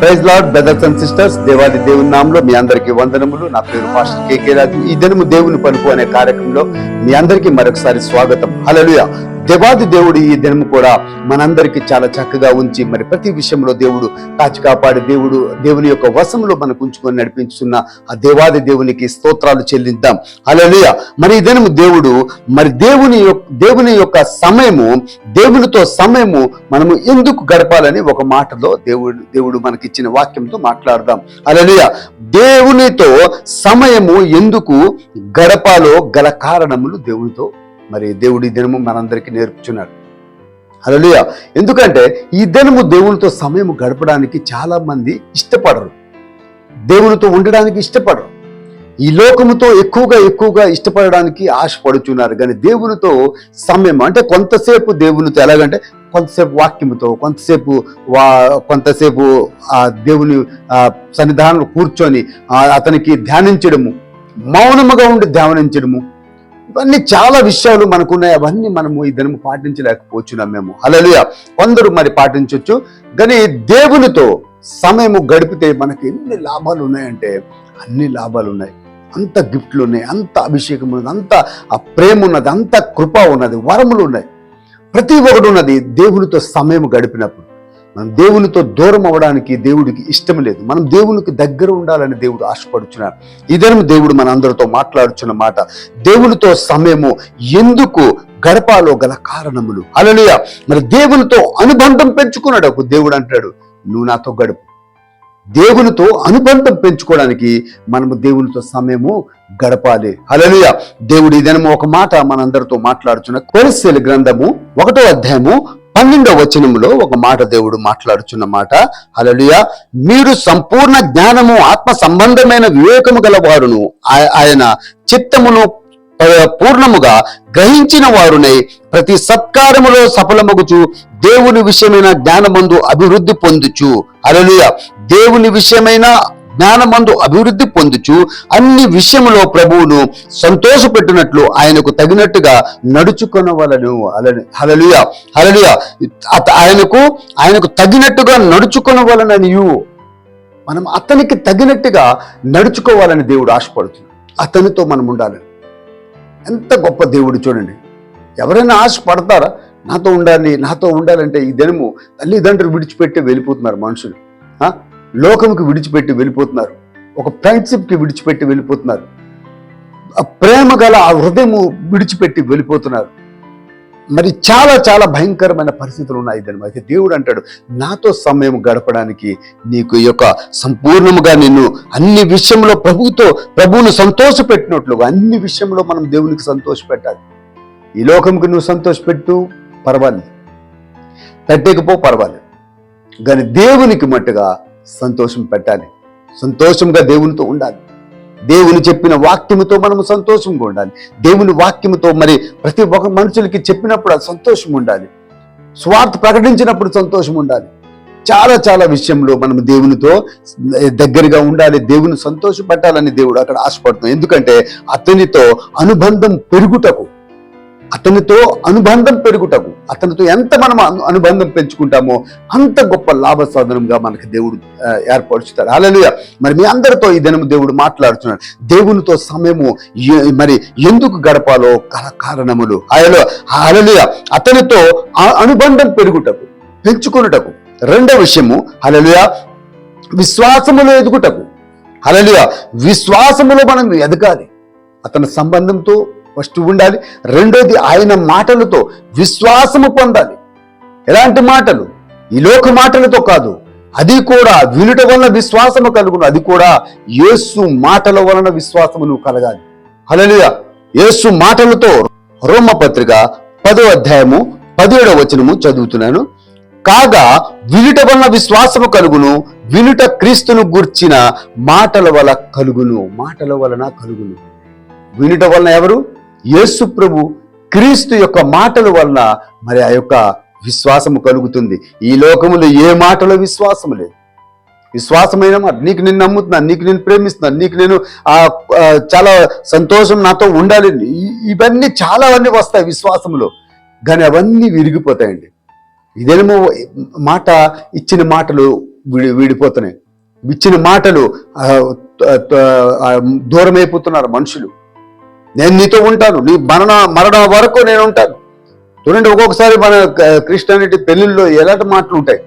Praise lord brothers and sisters దేవాది దేవుని నామంలో మీ అందరికీ వందనములు. నా పేరు పాస్టర్ కేకే రాజు. ఈ దినము దేవుని పలుపు అనే కార్యక్రమంలో మీ అందరికీ మరొకసారి స్వాగతం. హల్లెలూయా దేవాది దేవుడు ఈ దినము కూడా మనందరికీ చాలా చక్కగా ఉంచి మరి ప్రతి విషయంలో దేవుడు కాచి కాపాడి దేవుడు దేవుని యొక్క వశంలో మనకు ఉంచుకొని నడిపించున్న ఆ దేవాది దేవునికి స్తోత్రాలు చెల్లిద్దాం. అలలియ మరి ఈ దినము దేవుడు మరి దేవుని యొక్క దేవుని యొక్క సమయము దేవునితో సమయము మనము ఎందుకు గడపాలని ఒక మాటలో దేవుడు దేవుడు మనకిచ్చిన వాక్యంతో మాట్లాడదాం. అలలియ దేవునితో సమయము ఎందుకు గడపాలో గల కారణములు దేవునితో మరి దేవుడి దినము మనందరికీ నేర్పుచున్నాడు హల్లెలూయా. ఎందుకంటే ఈ దినము దేవునితో సమయం గడపడానికి చాలా మంది ఇష్టపడరు. దేవునితో ఉండడానికి ఇష్టపడరు. ఈ లోకముతో ఎక్కువగా ఎక్కువగా ఇష్టపడడానికి ఆశపడుచున్నారు. కానీ దేవునితో సమయం అంటే కొంతసేపు దేవునితో ఎలాగంటే కొంతసేపు వాక్యముతో కొంతసేపు వా కొంతసేపు ఆ దేవుని ఆ సన్నిధానంలో కూర్చొని అతనికి ధ్యానించడము మౌనముగా ఉండి ధ్యానించడము ఇవన్నీ చాలా విషయాలు మనకున్నాయి. అవన్నీ మనము ఈ దినము పాటించలేకపోతున్నాం మేము. హల్లెలూయా. కొందరు మరి పాటించవచ్చు కానీ దేవునితో సమయము గడిపితే మనకి ఎన్ని లాభాలు ఉన్నాయంటే అన్ని లాభాలు ఉన్నాయి. అంత గిఫ్ట్లు ఉన్నాయి. అంత అభిషేకం ఉన్నది. అంత ఆ ప్రేమ ఉన్నది. అంత కృప ఉన్నది. వరములు ఉన్నాయి. ప్రతి ఒక్కటి ఉన్నది దేవునితో సమయం గడిపినప్పుడు. మనం దేవునితో దూరం అవ్వడానికి దేవుడికి ఇష్టం లేదు. మనం దేవునికి దగ్గర ఉండాలని దేవుడు ఆశపడుచున్నాడు. ఇదేమి దేవుడు మన అందరితో మాట్లాడుచున్న మాట. దేవునితో సమయము ఎందుకు గడపాలో గల కారణములు. అలలియ మరి దేవునితో అనుబంధం పెంచుకున్నాడు ఒక దేవుడు అంటాడు నువ్వు నాతో గడుపు. దేవునితో అనుబంధం పెంచుకోవడానికి మనము దేవునితో సమయము గడపాలి. హలలుయ దేవుడు ఇదేమో ఒక మాట మనందరితో మాట్లాడుచున్న కొరిశీల గ్రంథము ఒకటో అధ్యాయము పన్నెండవ వచనములో ఒక మాట దేవుడు మాట్లాడుచున్న మాట హలలుయ మీరు సంపూర్ణ జ్ఞానము ఆత్మ సంబంధమైన వివేకము గలవారును ఆయ- ఆయన చిత్తమును పూర్ణముగా గ్రహించిన వారునై ప్రతి సత్కారములో సఫలమగుచు దేవుని విషయమైన జ్ఞానమందు అభివృద్ధి పొందుచు. అలలుయ దేవుని విషయమైన జ్ఞానమందు అభివృద్ధి పొందుచు అన్ని విషయంలో ప్రభువును సంతోషపెట్టినట్లు ఆయనకు తగినట్టుగా నడుచుకొనవలను. అలని హలలుయ హలలుయ అత- ఆయనకు ఆయనకు తగినట్టుగా నడుచుకొనవలననియు. మనం అతనికి తగినట్టుగా నడుచుకోవాలని దేవుడు ఆశపడుతున్నాడు. అతనితో మనం ఉండాలని ఎంత గొప్ప దేవుడు చూడండి. ఎవరైనా ఆశపడతారా? నాతో ఉండాలి నాతో ఉండాలంటే ఈ దినము తల్లిదండ్రులు విడిచిపెట్టి వెళ్ళిపోతున్నారు మనుషులు. లోకంకి విడిచిపెట్టి వెళ్ళిపోతున్నారు. ఒక ఫ్రెండ్షిప్కి విడిచిపెట్టి వెళ్ళిపోతున్నారు. ప్రేమ గల ఆ హృదయము విడిచిపెట్టి వెళ్ళిపోతున్నారు. మరి చాలా చాలా భయంకరమైన పరిస్థితులు ఉన్నాయి దాని అయితే దేవుడు అంటాడు నాతో సమయం గడపడానికి నీకు ఈ యొక్క సంపూర్ణముగా నిన్ను అన్ని విషయంలో ప్రభువుతో ప్రభువును సంతోషపెట్టినట్లుగా అన్ని విషయంలో మనం దేవునికి సంతోషపెట్టాలి. ఈ లోకంకి నువ్వు సంతోషపెట్టు పర్వాలేదు. పెట్టకపో పర్వాలేదు. కానీ దేవునికి మట్టుగా సంతోషం పెట్టాలి. సంతోషంగా దేవునితో ఉండాలి. దేవుని చెప్పిన వాక్యముతో మనము సంతోషంగా ఉండాలి. దేవుని వాక్యముతో మరి ప్రతి ఒక్క మనుషులకి చెప్పినప్పుడు సంతోషం ఉండాలి. స్వార్థ ప్రకటించినప్పుడు సంతోషం ఉండాలి. చాలా చాలా విషయంలో మనం దేవునితో దగ్గరగా ఉండాలి. దేవుని సంతోషపెట్టాలని దేవుడు అక్కడ ఆశపడుతున్నాం ఎందుకంటే అతనితో అనుబంధం పెరుగుటకు అతనితో అనుబంధం పెరుగుటకు అతనితో ఎంత మనం అనుబంధం పెంచుకుంటామో అంత గొప్ప లాభ సాధనంగా మనకి దేవుడు ఏర్పరుచుతాడు. అలలుయ మరి మీ అందరితో ఈ దినము దేవుడు మాట్లాడుతున్నాడు. దేవునితో సమయము మరి ఎందుకు గడపాలో కల కారణములు. ఆయలో అలలుయ అతనితో ఆ అనుబంధం పెరుగుటకు పెంచుకొనుటకు. రెండో విషయము అలలుయ విశ్వాసములో ఎదుగుటకు అలలుయ విశ్వాసములో మనం ఎదగాలి. అతని సంబంధంతో ఫస్ట్ ఉండాలి. రెండోది ఆయన మాటలతో విశ్వాసము పొందాలి. ఎలాంటి మాటలు? ఈ లోక మాటలతో కాదు. అది కూడా వినుట వలన విశ్వాసము కలుగును. అది కూడా యేసు మాటల వలన విశ్వాసము నువ్వు కలగాలి. హల్లెలూయ. యేసు మాటలతో రోమపత్రిక పదో అధ్యాయము పదిహేడవ వచనము చదువుతున్నాను. కాగా వినుట వలన విశ్వాసము కలుగును. వినుట క్రీస్తును గూర్చిన మాటల వల్ల కలుగును. మాటల వలన కలుగును. వినుట వలన ఎవరు? యేసు ప్రభు క్రీస్తు యొక్క మాటల వలన మరి ఆ యొక్క విశ్వాసము కలుగుతుంది. ఈ లోకములో ఏ మాటలో విశ్వాసము లేదు. విశ్వాసమైన మాట. నీకు నేను నమ్ముతున్నాను నీకు నేను ప్రేమిస్తున్నాను నీకు నేను ఆ, చాలా సంతోషం నాతో ఉండాలి. ఇవన్నీ చాలా అన్నీ వస్తాయి విశ్వాసంలో కానీ అవన్నీ విరిగిపోతాయండి. ఇదేమో మాట ఇచ్చిన మాటలు విడి విడిపోతున్నాయి. ఇచ్చిన మాటలు దూరమైపోతున్నారు మనుషులు. నేను నీతో ఉంటాను. నీ మరణ మరణ వరకు నేను ఉంటాను. చూడండి ఒక్కొక్కసారి మన క్రిస్టియానిటీ పెళ్ళిళ్ళలో ఎలాంటి మాటలు ఉంటాయి?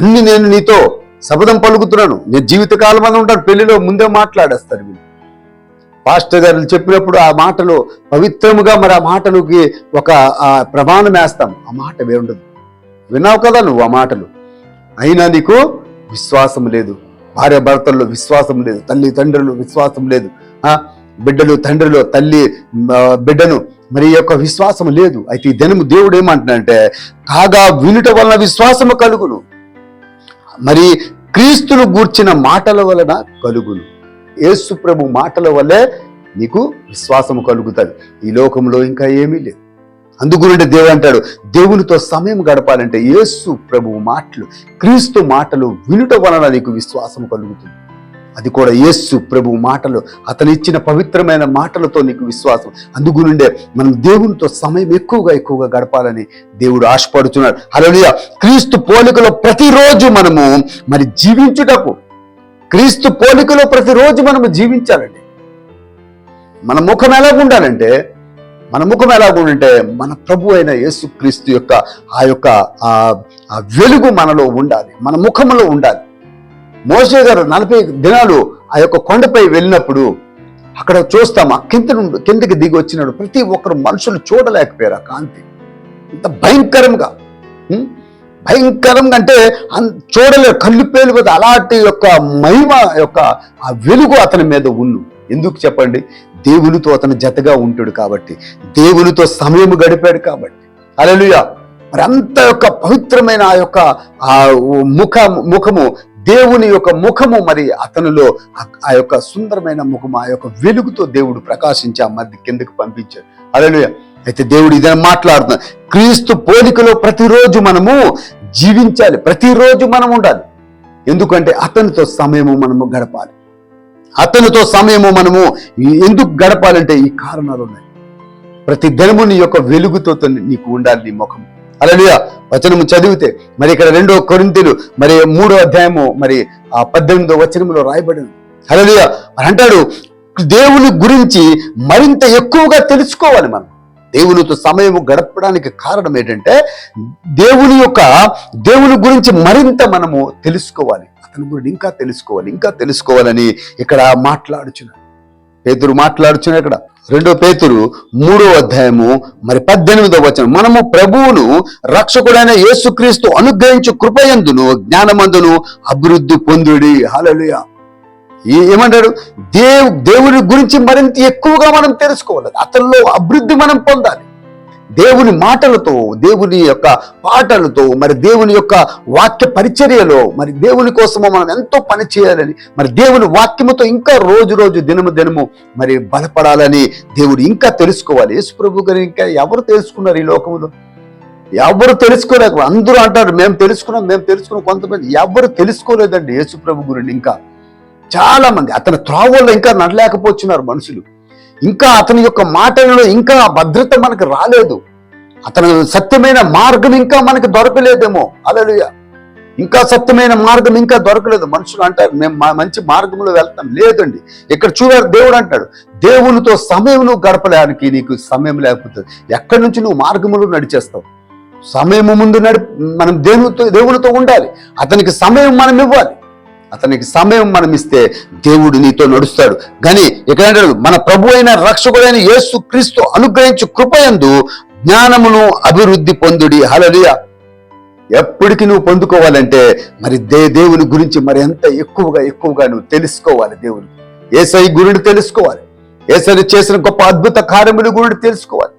అన్ని నేను నీతో శపథం పలుకుతున్నాను. నేను జీవితకాలం అని ఉంటాను. పెళ్ళిలో ముందే మాట్లాడేస్తారు వీళ్ళు. పాస్టర్ గారు చెప్పినప్పుడు ఆ మాటలు పవిత్రముగా మరి ఆ మాటలకి ఒక ఆ ప్రమాణం వేస్తాం. ఆ మాట వేరుండదు. విన్నావు కదా నువ్వు ఆ మాటలు? అయినా నీకు విశ్వాసం లేదు. భార్య భర్తల్లో విశ్వాసం లేదు. తల్లి తండ్రులు విశ్వాసం లేదు. ఆ? బిడ్డలు తండ్రిలో తల్లి బిడ్డను. మరి యొక్క విశ్వాసం లేదు. అయితే ఈ దినము దేవుడు ఏమంటున్నాడంటే కాగా వినుట వలన విశ్వాసము కలుగును. మరి క్రీస్తును గూర్చిన మాటల వలన కలుగును. యేసు ప్రభు మాటల వల్లే నీకు విశ్వాసము కలుగుతుంది. ఈ లోకంలో ఇంకా ఏమీ లేదు. అందుగురించి దేవుడు అంటాడు దేవునితో సమయం గడపాలంటే యేసు ప్రభు మాటలు క్రీస్తు మాటలు వినుట వలన నీకు విశ్వాసం కలుగుతుంది. అది కూడా యేసు ప్రభు మాటలు అతను ఇచ్చిన పవిత్రమైన మాటలతో నీకు విశ్వాసం. అందుగునుండే మనం దేవునితో సమయం ఎక్కువగా ఎక్కువగా గడపాలని దేవుడు ఆశపడుతున్నాడు అలా క్రీస్తు పోలికలో ప్రతిరోజు మనము మరి జీవించుటకు క్రీస్తు పోలికలో ప్రతిరోజు మనము జీవించాలండి. మన ముఖం ఎలాగుండాలంటే మన ముఖం ఎలాగుండంటే మన ప్రభు అయిన యేసు క్రీస్తు యొక్క ఆ యొక్క ఆ వెలుగు మనలో ఉండాలి. మన ముఖంలో ఉండాలి. మోసే గారు నలభై దినాలు ఆ యొక్క కొండపై వెళ్ళినప్పుడు అక్కడ చూస్తాం ఆ కింద నుండి కిందకి దిగి వచ్చినాడు. ప్రతి ఒక్కరు మనుషులు చూడలేకపోయారు ఆ కాంతి. ఇంత భయంకరంగా భయంకరంగా అంటే అన్- చూడలేరు కళ్ళు పేలిపోతే అలాంటి యొక్క మహిమ యొక్క ఆ వెలుగు అతని మీద ఉన్ను. ఎందుకు చెప్పండి? దేవునితో అతను జతగా ఉంటాడు కాబట్టి దేవునితో సమయం గడిపాడు కాబట్టి. అలలుయ మరి అంత యొక్క పవిత్రమైన ఆ యొక్క ఆ ముఖ ముఖము దేవుని యొక్క ముఖము మరి అతనిలో ఆ- యొక్క సుందరమైన ముఖము ఆ యొక్క వెలుగుతో దేవుడు ప్రకాశించి ఆ మధ్య కిందకు పంపించాడు. అలలుయ అయితే దేవుడు ఇదే మాట్లాడుతున్నాడు. క్రీస్తు పోలికలో ప్రతిరోజు మనము జీవించాలి. ప్రతిరోజు మనం ఉండాలి. ఎందుకంటే అతనితో సమయము మనము గడపాలి. అతనితో సమయము మనము ఎందుకు గడపాలంటే ఈ కారణాలు ఉన్నాయి. ప్రతి దినము నీ యొక్క వెలుగుతో నీకు ఉండాలి నీ ముఖం అలలుయా వచనము చదివితే మరి ఇక్కడ రెండో కొరింతలు మరి మూడో అధ్యాయము మరి ఆ పద్దెనిమిదో వచనములో రాయబడింది అలలుయా మరి అంటాడు దేవుని గురించి మరింత ఎక్కువగా తెలుసుకోవాలి మనం. దేవునితో సమయం గడపడానికి కారణం ఏంటంటే దేవుని యొక్క దేవుని గురించి మరింత మనము తెలుసుకోవాలి. అతని గురించి ఇంకా తెలుసుకోవాలి ఇంకా తెలుసుకోవాలని ఇక్కడ మాట్లాడుచున్నాడు. పేతురు మాట్లాడుచున్నాడు ఇక్కడ. రెండో పేతురు మూడో అధ్యాయము మరి పద్దెనిమిదో వచనం. మనము ప్రభువును రక్షకుడైన యేసుక్రీస్తు అనుగ్రహించు కృపయందును జ్ఞానమందును అభివృద్ధి పొందుడి. హల్లెలూయా. ఏమంటాడు? దేవు దేవుని గురించి మరింత ఎక్కువగా మనం తెలుసుకోవాలి. అతనిలో అభివృద్ధి మనం పొందాలి. దేవుని మాటలతో దేవుని యొక్క పాటలతో మరి దేవుని యొక్క వాక్య పరిచర్యలో మరి దేవుని కోసము మనం ఎంతో పని చేయాలని మరి దేవుని వాక్యముతో ఇంకా రోజు రోజు దినము దినము మరి బలపడాలని దేవుడు ఇంకా తెలుసుకోవాలి. యేసు ప్రభు గారు ఇంకా ఎవరు తెలుసుకున్నారు ఈ లోకంలో ఎవరు తెలుసుకోలేక అందరూ అంటారు మేము తెలుసుకున్నాం మేము తెలుసుకున్నాం. కొంతమంది ఎవరు తెలుసుకోలేదండి యేసు ప్రభు ఇంకా? చాలా మంది అతని త్రావుల్లో ఇంకా నడలేకపోతున్నారు మనుషులు. ఇంకా అతని యొక్క మాటలలో ఇంకా భద్రత మనకు రాలేదు. అతను సత్యమైన మార్గం ఇంకా మనకి దొరకలేదేమో. అలలుయ ఇంకా సత్యమైన మార్గం ఇంకా దొరకలేదు. మనుషులు అంటారు మేము మా మంచి మార్గంలో వెళ్తాం. లేదండి. ఇక్కడ చూడారు దేవుడు అంటాడు దేవునితో సమయం నువ్వు గడపడానికి నీకు సమయం లేకపోతే ఎక్కడి నుంచి నువ్వు మార్గములు నడిచేస్తావు? సమయము ముందు నడి మనం దేవునితో దేవునితో ఉండాలి. అతనికి సమయం మనం ఇవ్వాలి. అతనికి సమయం మనం ఇస్తే దేవుడు నీతో నడుస్తాడు. కానీ ఇక్కడ అంటాడు మన ప్రభు అయిన రక్షకుడైన యేసు క్రీస్తు అనుగ్రహించు కృపయందు జ్ఞానమును అభివృద్ధి పొందుడి. హలలియ ఎప్పటికి నువ్వు పొందుకోవాలంటే మరి దే దేవుని గురించి మరి ఎంత ఎక్కువగా ఎక్కువగా నువ్వు తెలుసుకోవాలి దేవుని. ఏసై గురుడు తెలుసుకోవాలి. ఏసరి చేసిన గొప్ప అద్భుత కార్యముడి గురుడు తెలుసుకోవాలి.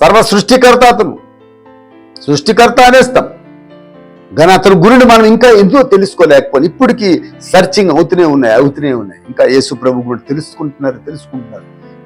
సర్వ సృష్టికర్త అతను. సృష్టికర్త అనేస్తాం కానీ అతని గురిని మనం ఇంకా ఎంతో తెలుసుకోలేకపోయి ఇప్పటికీ సర్చింగ్ అవుతూనే ఉన్నాయి అవుతూనే ఉన్నాయి. ఇంకా యేసు ప్రభు కూడా తెలుసుకుంటున్నారు తెలుసుకుంటున్నారు.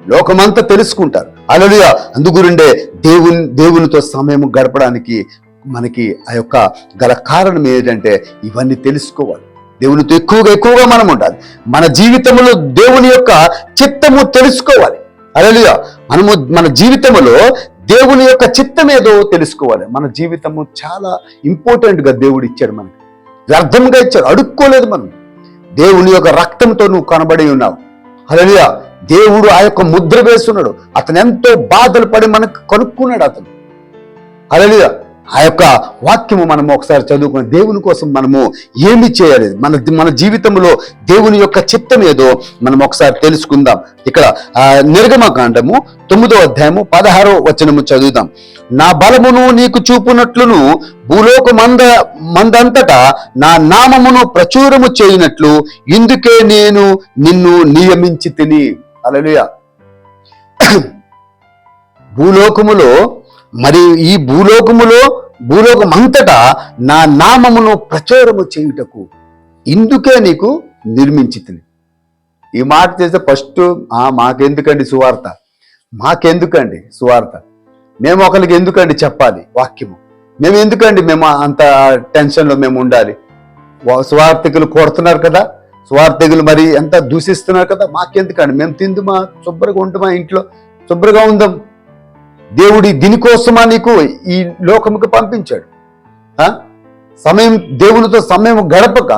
లోకమంతా తెలుసుకుంటారు. అలలుగా అందుగురుండే దేవుని దేవునితో సమయం గడపడానికి మనకి ఆ యొక్క గల కారణం ఏంటంటే ఇవన్నీ తెలుసుకోవాలి. దేవునితో ఎక్కువగా ఎక్కువగా మనం ఉండాలి. మన జీవితంలో దేవుని యొక్క చిత్తము తెలుసుకోవాలి. అలలియా మనము మన జీవితంలో దేవుని యొక్క చిత్తం ఏదో తెలుసుకోవాలి. మన జీవితము చాలా ఇంపార్టెంట్గా దేవుడు ఇచ్చాడు మనకి. వ్యర్థంగా ఇచ్చాడు. అడుక్కోలేదు మనం. దేవుని యొక్క రక్తంతో నువ్వు కనబడి ఉన్నావు. అలలియా దేవుడు ఆ యొక్క ముద్ర వేస్తున్నాడు అతను ఎంతో బాధలు పడి మనకు కనుక్కున్నాడు అతను. అలలియా ఆ యొక్క వాక్యము మనం ఒకసారి చదువుకుని దేవుని కోసం మనము ఏమి చేయాలి? మన మన జీవితంలో దేవుని యొక్క చిత్తం ఏదో మనం ఒకసారి తెలుసుకుందాం. ఇక్కడ నిర్గమకాండము తొమ్మిదో అధ్యాయము పదహారో వచనము చదువుదాం. నా బలమును నీకు చూపునట్లును భూలోక మంద మందంతటా నా నామమును ప్రచురము చేయనట్లు ఇందుకే నేను నిన్ను నియమించి తిని అలలుయా భూలోకములో మరి ఈ భూలోకములో భూలోకం అంతటా నా నామమును ప్రచారము చేయుటకు ఇందుకే నీకు నిర్మించితిని. ఈ మాట చేస్తే ఫస్ట్ మాకెందుకండి సువార్త? మాకెందుకండి సువార్త? మేము ఒకరికి ఎందుకండి చెప్పాలి వాక్యము? మేము ఎందుకండి మేము అంత టెన్షన్లో మేము ఉండాలి? వా- సువార్థికులు కొడుతున్నారు కదా? సువార్థికులు మరి ఎంత దూషిస్తున్నారు కదా? మాకెందుకండి? మేము తిందుమా? శుభ్రంగా ఉంటుమా ఇంట్లో? శుభ్రంగా ఉందాం? దేవుడి దీనికోసమా నీకు ఈ లోకముకు పంపించాడు? సమయం దేవునితో సమయం గడపక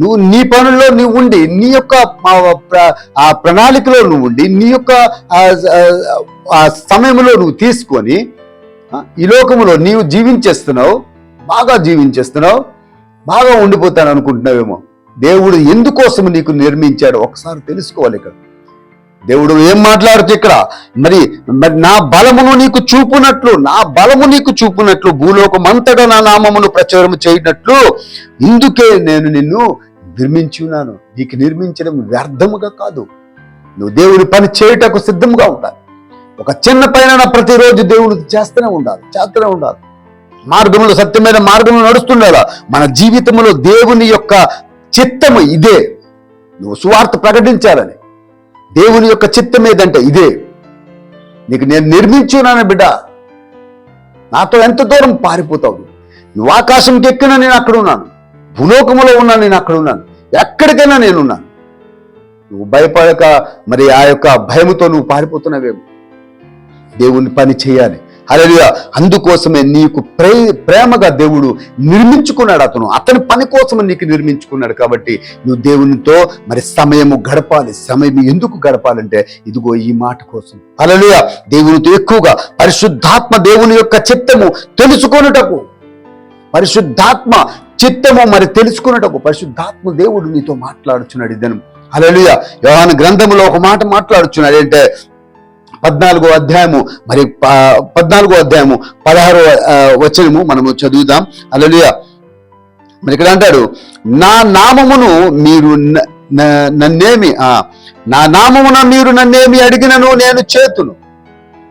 నువ్వు నీ పనుల్లో నువ్వు ఉండి నీ యొక్క ఆ, ప్రణాళికలో నువ్వు ఉండి నీ యొక్క సమయంలో నువ్వు తీసుకొని ఈ లోకములో నీవు జీవించేస్తున్నావు బాగా జీవించేస్తున్నావు బాగా ఉండిపోతాను అనుకుంటున్నావేమో దేవుడు ఎందుకోసం నీకు నిర్మించాడు ఒకసారి తెలుసుకోవాలి ఇక్కడ. దేవుడు ఏం మాట్లాడుతూ ఇక్కడ? మరి మరి నా బలమును నీకు చూపునట్లు నా బలము నీకు చూపునట్లు భూలోకం అంతటా నా నామమును ప్రచారం చేయనట్లు ఇందుకే నేను నిన్ను నిర్మించున్నాను నీకు నిర్మించడం వ్యర్థముగా కాదు. నువ్వు దేవుని పని చేయుటకు సిద్ధంగా ఉండాలి. ఒక చిన్న పైన ప్రతిరోజు దేవుడు చేస్తూనే ఉండాలి చేస్తూనే ఉండాలి. మార్గంలో సత్యమైన మార్గంలో నడుస్తుండాలా మన జీవితంలో దేవుని యొక్క చిత్తము ఇదే. నువ్వు సువార్త ప్రకటించాలని దేవుని యొక్క చిత్తం ఏదంటే ఇదే. నీకు నేను నిర్మించున్నాను బిడ్డ. నాతో ఎంత దూరం పారిపోతావు? నువ్వు ఆకాశంకి ఎక్కినా నేను అక్కడ ఉన్నాను. భూలోకములో ఉన్నా నేను అక్కడ ఉన్నాను. ఎక్కడికైనా నేనున్నాను నువ్వు భయపడక మరి ఆ యొక్క భయముతో నువ్వు పారిపోతున్నావేమో. దేవుని పని చేయాలి. హల్లెలూయా. అందుకోసమే నీకు ప్రే ప్రేమగా దేవుడు నిర్మించుకున్నాడు అతను. అతని పని కోసమే నీకు నిర్మించుకున్నాడు కాబట్టి నువ్వు దేవునితో మరి సమయము గడపాలి. సమయం ఎందుకు గడపాలంటే ఇదిగో ఈ మాట కోసం. హల్లెలూయా. దేవునితో ఎక్కువగా పరిశుద్ధాత్మ దేవుని యొక్క చిత్తము తెలుసుకొనుటకు. పరిశుద్ధాత్మ చిత్తము మరి తెలుసుకున్నటకు పరిశుద్ధాత్మ దేవుడు నీతో మాట్లాడుచున్నాడు ఇదను అలలుయ యోహాను గ్రంథములో ఒక మాట మాట్లాడుచున్నాడు. ఏంటంటే పద్నాలుగో అధ్యాయము మరి ప- పద్నాలుగో అధ్యాయము పదహారో వచనము మనము చదువుదాం. అలలుయా మరి ఇక్కడ అంటాడు నా నామమును మీరు నన్నేమి ఆ, నా నామమున మీరు నన్నేమి అడిగినను నేను చేతును.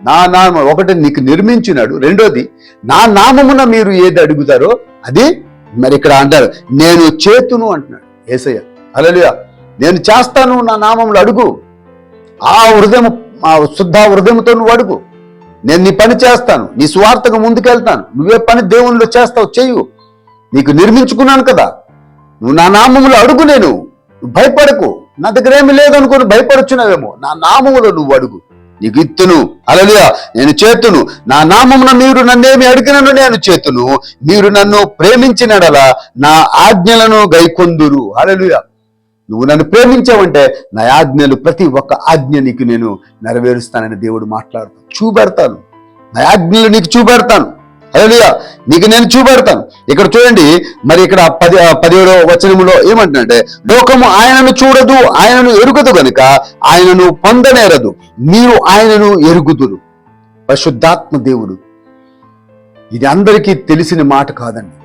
నా నామ ఒకటి నీకు నిర్మించినాడు. రెండోది నా నామమున మీరు ఏది అడుగుతారో అది మరి ఇక్కడ అంటారు నేను చేతును అంటున్నాడు ఏసయ్య. అలలుయా నేను చేస్తాను నా నామంలో అడుగు. ఆ హృదయం ఆ శుద్ధ హృదయంతో నువ్వు అడుగు. నేను నీ పని చేస్తాను. నీ స్వార్థకు ముందుకెళ్తాను. నువ్వే పని దేవునిలో చేస్తావు. చెయ్యు. నీకు నిర్మించుకున్నాను కదా. నువ్వు నా నామములో అడుగు నేను. భయపడకు. నా దగ్గర ఏమి లేదనుకుని భయపడుచున్నావేమో. నా నామములో నువ్వు అడుగు. నీకు ఇత్తును. అలలియా నేను చేతును. నా నామమున మీరు నన్నేమి అడిగినను నేను చేతును. మీరు నన్ను ప్రేమించినడలా నా ఆజ్ఞలను గైకొందురు. అలలియా నువ్వు నన్ను ప్రేమించావంటే నా ఆజ్ఞలు ప్రతి ఒక్క ఆజ్ఞ నీకు నేను నెరవేరుస్తానని దేవుడు మాట్లాడుతాను చూపెడతాను. నా ఆజ్ఞలు నీకు చూపెడతాను. అదేలియా నీకు నేను చూపెడతాను. ఇక్కడ చూడండి మరి ఇక్కడ పది పదిహేడో వచనములో ఏమంటున్నాడంటే లోకము ఆయనను చూడదు ఆయనను ఎరుగుదు గనుక ఆయనను పొందనేరదు. మీరు ఆయనను ఎరుగుదురు. పరిశుద్ధాత్మ దేవుడు. ఇది అందరికీ తెలిసిన మాట కాదండి.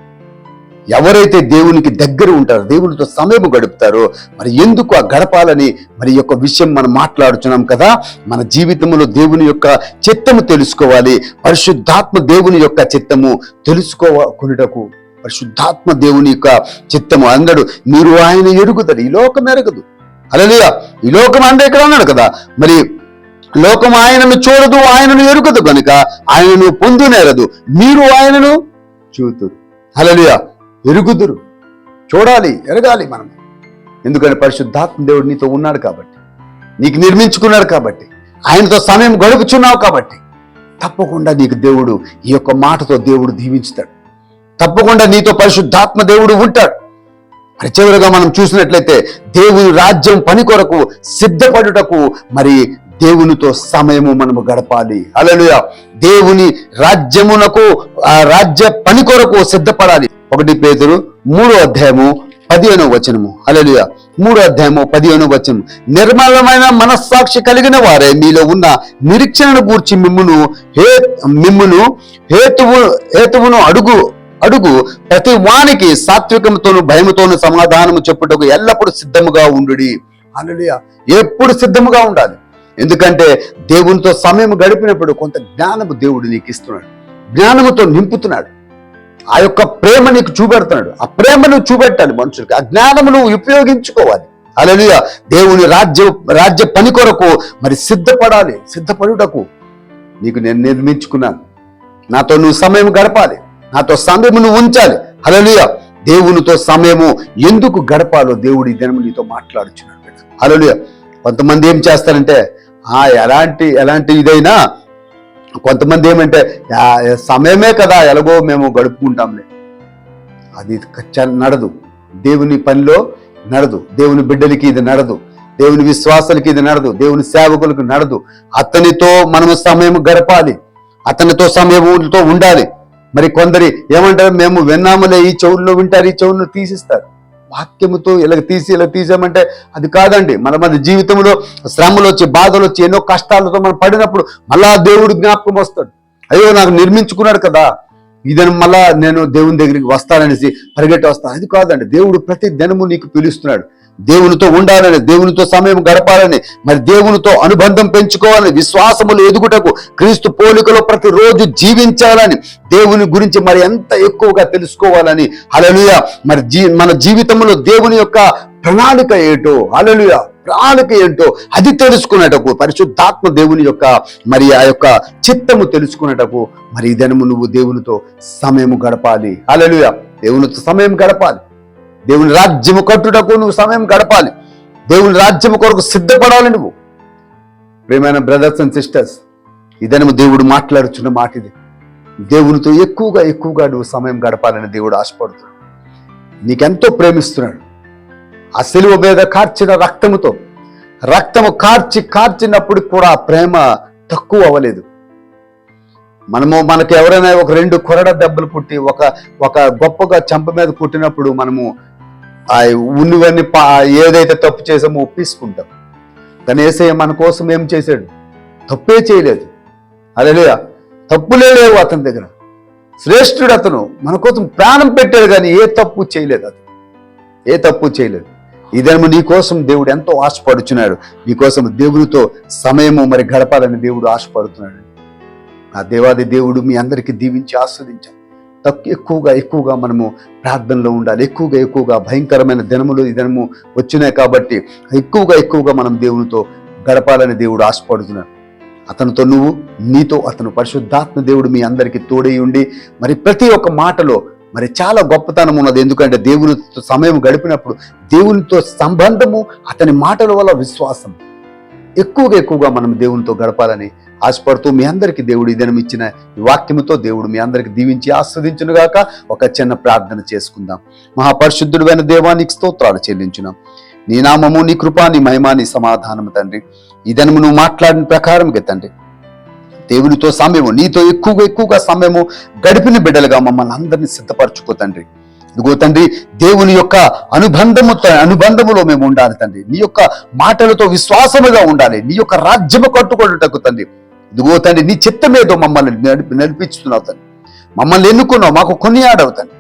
ఎవరైతే దేవునికి దగ్గర ఉంటారో దేవునితో సమయం గడుపుతారో మరి ఎందుకు ఆ గడపాలని మరి యొక్క విషయం మనం మాట్లాడుతున్నాం కదా? మన జీవితంలో దేవుని యొక్క చిత్తము తెలుసుకోవాలి. పరిశుద్ధాత్మ దేవుని యొక్క చిత్తము తెలుసుకోకున్నటకు పరిశుద్ధాత్మ దేవుని యొక్క చిత్తము అందడు మీరు ఆయన ఎరుగుతారు ఈ లోకం ఎరగదు. అలలియా ఈ లోకం అంటే ఇక్కడ అన్నాడు కదా? మరి లోకం ఆయనను చూడదు ఆయనను ఎరుగదు కనుక ఆయనను పొందునేరదు. మీరు ఆయనను చూతురు. హల్లెలూయా! ఎరుగుదురు. చూడాలి ఎరగాలి మనం ఎందుకంటే పరిశుద్ధాత్మ దేవుడు నీతో ఉన్నాడు కాబట్టి నీకు నిర్మించుకున్నాడు కాబట్టి ఆయనతో సమయం గడుపుచున్నావు కాబట్టి తప్పకుండా నీకు దేవుడు ఈ యొక్క మాటతో దేవుడు దీవించుతాడు. తప్పకుండా నీతో పరిశుద్ధాత్మ దేవుడు ఉంటాడు. మరి చివరిగా మనం చూసినట్లయితే దేవుని రాజ్యం పని కొరకు సిద్ధపడుటకు మరి దేవునితో సమయము మనము గడపాలి. అలలుయ దేవుని రాజ్యమునకు రాజ్య పని కొరకు సిద్ధపడాలి. ఒకటి పేదరు మూడో అధ్యాయము పదిహేనో వచనము. అలలుయ మూడో అధ్యాయము పదిహేనో వచనము. నిర్మలమైన మనస్సాక్షి కలిగిన వారే మీలో ఉన్న నిరీక్షణను గూర్చి మిమ్మును హే మిమ్మును హేతువు హేతువును అడుగు అడుగు ప్రతి వానికి సాత్వికముతోను భయముతోను సమాధానము చెప్పుటకు ఎల్లప్పుడూ సిద్ధముగా ఉండుడి. అలలుయ ఎప్పుడు సిద్ధముగా ఉండాలి? ఎందుకంటే దేవునితో సమయం గడిపినప్పుడు కొంత జ్ఞానము దేవుడు నీకు ఇస్తున్నాడు జ్ఞానముతో నింపుతున్నాడు. ఆ యొక్క ప్రేమ నీకు చూపెడుతున్నాడు. ఆ ప్రేమను చూపెట్టాలి మనుషులకి. ఆ జ్ఞానమును ఉపయోగించుకోవాలి. అలలియ దేవుని రాజ్య రాజ్య పని కొరకు మరి సిద్ధపడాలి. సిద్ధపడుటకు నీకు నేను నిర్మించుకున్నాను. నాతో నువ్వు సమయం గడపాలి. నాతో సమయం నువ్వు ఉంచాలి. అలలియ దేవునితో సమయము ఎందుకు గడపాలో దేవుడు ఈ దినము నీతో మాట్లాడుచున్నాడు. అలలియ కొంతమంది ఏం చేస్తారంటే ఆ ఎలాంటి ఎలాంటి ఇదైనా కొంతమంది ఏమంటే సమయమే కదా ఎలాగో మేము గడుపుకుంటాంలే. అది ఖచ్చ- నడదు. దేవుని పనిలో నడదు. దేవుని బిడ్డలకి ఇది నడదు. దేవుని విశ్వాసాలకి ఇది నడదు. దేవుని సేవకులకు నడదు. అతనితో మనము సమయం గడపాలి. అతనితో సమయంతో ఉండాలి. మరి కొందరి ఏమంటారు మేము విన్నాములే ఈ చెవుల్లో వింటారు ఈ చెవుల్లో తీసిస్తారు. వాక్యముతో ఇలా తీసి ఇలా తీసామంటే అది కాదండి. మన మన జీవితంలో శ్రమలు వచ్చి బాధలు వచ్చి ఎన్నో కష్టాలతో మనం పడినప్పుడు మళ్ళా దేవుడు జ్ఞాపకం వస్తాడు. అయ్యో నాకు నిర్మించుకున్నాడు కదా. ఇదని మళ్ళా నేను దేవుని దగ్గరికి వస్తాననేసి పరిగెట్టి వస్తాను అది కాదండి. దేవుడు ప్రతి దినము నీకు పిలుస్తున్నాడు. దేవునితో ఉండాలని దేవునితో సమయం గడపాలని మరి దేవునితో అనుబంధం పెంచుకోవాలని విశ్వాసములు ఎదుగుటకు క్రీస్తు పోలికలో ప్రతిరోజు జీవించాలని దేవుని గురించి మరి ఎంత ఎక్కువగా తెలుసుకోవాలని అలలుయ మరి జీ మన జీవితంలో దేవుని యొక్క ప్రణాళిక ఏటో అలలుయ ప్రణాళిక ఏంటో అది తెలుసుకునేటకు పరిశుద్ధాత్మ దేవుని యొక్క మరి ఆ యొక్క చిత్తము తెలుసుకునేటకు మరి దినము నువ్వు దేవునితో సమయము గడపాలి. అలలుయ దేవునితో సమయం గడపాలి. దేవుని రాజ్యము కట్టుటకు నువ్వు సమయం గడపాలి. దేవుని రాజ్యము కొరకు సిద్ధపడాలి నువ్వు. ప్రేమైన బ్రదర్స్ అండ్ సిస్టర్స్ ఇదనము దేవుడు మాట్లాడుచున్న మాట ఇది దేవునితో ఎక్కువగా ఎక్కువగా నువ్వు సమయం గడపాలని దేవుడు ఆశపడుతున్నాడు. నీకెంతో ప్రేమిస్తున్నాడు. ఆ సిలువ మీద కార్చిన రక్తముతో రక్తము కార్చి కార్చినప్పుడు కూడా ప్రేమ తక్కువ అవ్వలేదు. మనము మనకు ఎవరైనా ఒక రెండు కొరడ దెబ్బలు పుట్టి ఒక ఒక గొప్పగా చంప మీద పుట్టినప్పుడు మనము ఆ ఉన్నవన్నీ పా ఏదైతే తప్పు చేసామో ఒప్పించుకుంటాం కానీ ఏసయ్య మన కోసం ఏం చేశాడు? తప్పే చేయలేదు. అదే తప్పులే లేవు అతని దగ్గర. శ్రేష్ఠుడు అతను మన కోసం ప్రాణం పెట్టాడు కానీ ఏ తప్పు చేయలేదు అతను. ఏ తప్పు చేయలేదు. ఇదేమో నీ కోసం దేవుడు ఎంతో ఆశపడుచున్నాడు. నీ కోసం సమయము మరి గడపాలని దేవుడు ఆశపడుతున్నాడు. ఆ దేవాది దేవుడు మీ అందరికీ దీవించి ఆస్వాదించాను తక్కువ ఎక్కువగా ఎక్కువగా మనము ప్రార్థనలో ఉండాలి. ఎక్కువగా ఎక్కువగా భయంకరమైన దినములు ఈ దినము వచ్చినాయి కాబట్టి ఎక్కువగా ఎక్కువగా మనం దేవునితో గడపాలని దేవుడు ఆశపడుతున్నాడు. అతనితో నువ్వు నీతో అతను పరిశుద్ధాత్మ దేవుడు మీ అందరికీ తోడై ఉండి మరి ప్రతి ఒక్క మాటలో మరి చాలా గొప్పతనం ఉన్నది. ఎందుకంటే దేవునితో సమయం గడిపినప్పుడు దేవునితో సంబంధము అతని మాటల వల్ల విశ్వాసం. ఎక్కువగా ఎక్కువగా మనం దేవునితో గడపాలని ఆశపడుతూ మీ అందరికీ దేవుడు ఇదనం ఇచ్చిన ఈ వాక్యముతో దేవుడు మీ అందరికి దీవించి ఆస్వాదించునుగాక. ఒక చిన్న ప్రార్థన చేసుకుందాం. మహాపరిశుద్ధుడైన దేవానికి స్తోత్రాలు చెల్లించున్నాం. నీ నామము నీ కృప నీ మహిమ నీ సమాధానము తండ్రి. ఇదనము నువ్వు మాట్లాడిన ప్రకారంగా తండ్రి. దేవునితో సమయము నీతో ఎక్కువగా ఎక్కువగా సమయము గడిపిన బిడ్డలుగా మమ్మల్ని అందరినీ సిద్ధపరచుకో తండ్రి. ఇదిగో తండ్రి దేవుని యొక్క అనుబంధము అనుబంధములో మేము ఉండాలి తండ్రి. నీ యొక్క మాటలతో విశ్వాసముగా ఉండాలి. నీ యొక్క రాజ్యము కట్టుకొనుటకు తండ్రి. ఇదిగో తండ్రి నీ చిత్తమేదో మమ్మల్ని నడిపి నడిపించుతున్నావు తండ్రి. మమ్మల్ని ఎన్నుకున్నావు? మాకు కొనియాడవు తండ్రి.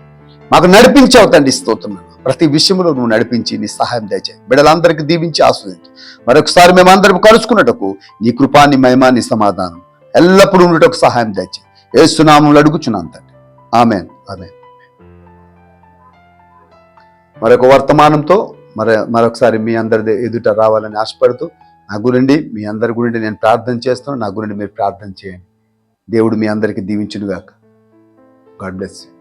మాకు నడిపించావు తండ్రి స్తోత్రములు ప్రతి విషయంలో నువ్వు నడిపించి నీ సహాయం దయచే బిడ్డలందరికీ దీవించి ఆస్వాదించు మరొకసారి మేము కలుసుకున్నటకు నీ నీ కృపాన్ని నీ సమాధానం ఎల్లప్పుడూ ఉండటకు సహాయం దయచే ఏ సునామంలో అడుగుచున్నాను తండ్రి. ఆమెన్. ఆమెన్. మరొక వర్తమానంతో మర మరొకసారి మీ అందరి ఎదుట రావాలని ఆశపడుతూ నా గురించి మీ అందరి గురించి నేను ప్రార్థన చేస్తాను నా గురించి మీరు ప్రార్థన చేయండి. దేవుడు మీ అందరికీ దీవించునుగాక. God bless you.